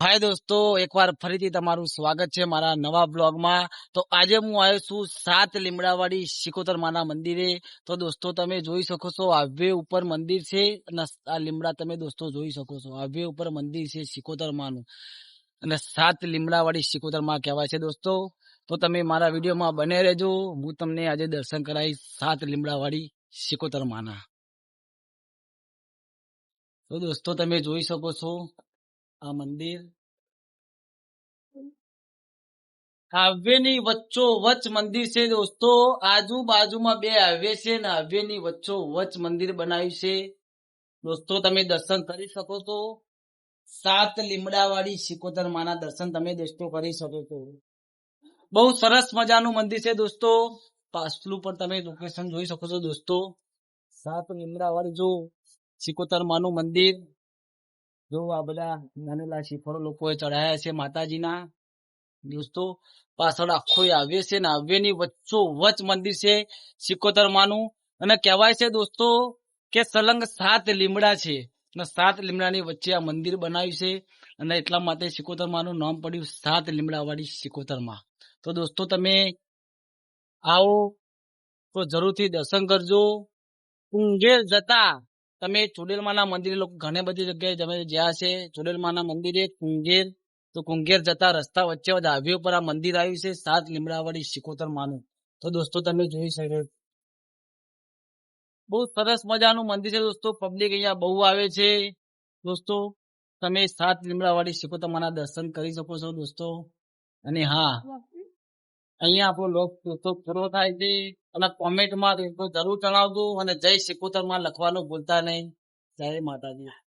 હાય દોસ્તો, એકવાર ફરીથી તમારું સ્વાગત છે મારા નવા બ્લોગમાં. તો આજે હું આવ્યો છું સાત લીમડાવાડી શિકોતર માના મંદિરે. તો દોસ્તો, તમે જોઈ શકો છો આવ્ય ઉપર મંદિર છે અને આ લીમડા તમે દોસ્તો જોઈ શકો છો. આવ્ય ઉપર મંદિર છે શિકોતર માનું. અને સાત લીમડાવાળી શિકોતરમાં કહેવાય છે દોસ્તો. તો તમે મારા વિડીયોમાં બને રહેજો. હું તમને આજે દર્શન કરાવીશ સાત લીમડાવાળી શિકોતર માના. તો દોસ્તો, તમે જોઈ શકો છો આ મંદિર? હાઈવે વચ્ચો વચ મંદિર છે દોસ્તો. આજુબાજુમાં બે હાઈવે છે ને હાઈવે વચ્ચો વચ મંદિર બનાવ્યું છે. દોસ્તો, તમે દર્શન કરી શકો છો. સાત લીમડા વાળી શિકોતર માના દર્શન તમે દોસ્તો કરી શકો છો. બહુ સરસ મજાનું મંદિર છે દોસ્તો. પાછલું પણ તમે લોકેશન જોઈ શકો છો દોસ્તો. સાત લીમડા વાળી જો શિકોતર માનું મંદિર. જો આ બધા નાનેલા શિખરો લોકોએ ચડાયા છે માતાજીના, દોસ્તો, પાછળ આખો આવે છે ને આવે ની વચ્ચો વચ મંદિર છે સિકોતર માનું. અને કહેવાય છે દોસ્તો કે સલંગ સાત લીમડા છે. અને સાત લીમડાની વચ્ચે આ મંદિર બનાવ્યું છે. અને એટલા માટે સિકોતર માનું નામ પડ્યું સાત લીમડા વાળી સિકોતરમાં. તો દોસ્તો તમે આવો તો જરૂરથી દર્શન કરજો. ઉંઘેર જતા તમે ચુડેલમાના મંદિરે લોકો ઘણી બધી જગ્યાએ તમે જ્યાં છે ચુડેલમાના મંદિરે કુંગેર, તો કુંગેર જતા રસ્તા વચ્ચે આવ્યો, પર આ મંદિર આવ્યું છે સાત લીમડાવાળી શિકોતર માનું. તો દોસ્તો તમે જોઈ શકો. બહુ સરસ મજાનું મંદિર છે દોસ્તો પબ્લિક અહીંયા બહુ આવે છે. દોસ્તો, તમે સાત લીમડાવાળી શિકોતર માના દર્શન કરી શકો છો દોસ્તો. અને હા અહીંયા આપણો લોક પૂરો થાય છે. અને કોમેન્ટમાં જરૂર જણાવજો અને જય શિકોતરમાં લખવાનું ભૂલતા નહીં. જય માતાજી.